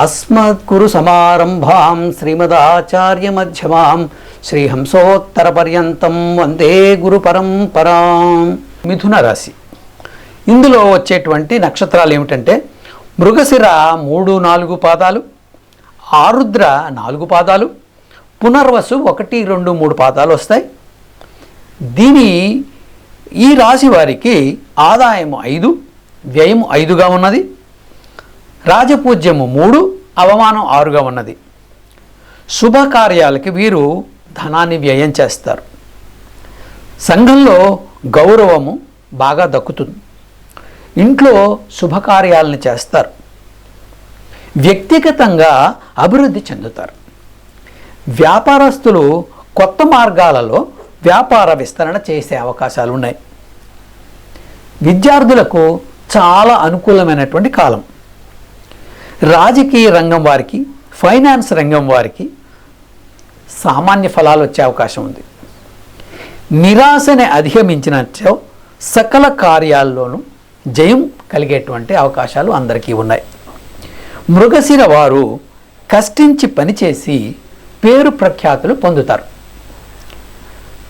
అస్మద్గురు సమారంభాం శ్రీమదాచార్యమధ్యమాం శ్రీహంసోత్తరపర్యంతం వందే గురు పరంపరాం మిథున రాశి ఇందులో వచ్చేటువంటి నక్షత్రాలు ఏమిటంటే మృగశిర మూడు నాలుగు పాదాలు ఆరుద్ర నాలుగు పాదాలు పునర్వసు ఒకటి రెండు మూడు పాదాలు వస్తాయి. దీని ఈ రాశి వారికి ఆదాయం ఐదు వ్యయం ఐదుగా ఉన్నది. రాజపూజ్యము మూడు అవమానం ఆరుగా ఉన్నది. శుభకార్యాలకి వీరు ధనాన్ని వ్యయం చేస్తారు. సంఘంలో గౌరవము బాగా దక్కుతుంది. ఇంట్లో శుభకార్యాలను చేస్తారు. వ్యక్తిగతంగా అభివృద్ధి చెందుతారు. వ్యాపారస్తులు కొత్త మార్గాలలో వ్యాపార విస్తరణ చేసే అవకాశాలు ఉన్నాయి విద్యార్థులకు చాలా అనుకూలమైనటువంటి కాలం. రాజకీయ రంగం వారికి ఫైనాన్స్ రంగం వారికి సామాన్య ఫలాలు వచ్చే అవకాశం ఉంది. నిరాశని అధిగమించినచో సకల కార్యాల్లోనూ జయం కలిగేటువంటి అవకాశాలు అందరికీ ఉన్నాయి. మృగశిర వారు కష్టించి పనిచేసి పేరు ప్రఖ్యాతులు పొందుతారు.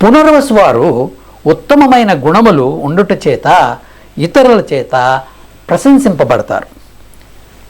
పునర్వసు వారు ఉత్తమమైన గుణములు ఉండుట చేత ఇతరుల చేత ప్రశంసింపబడతారు.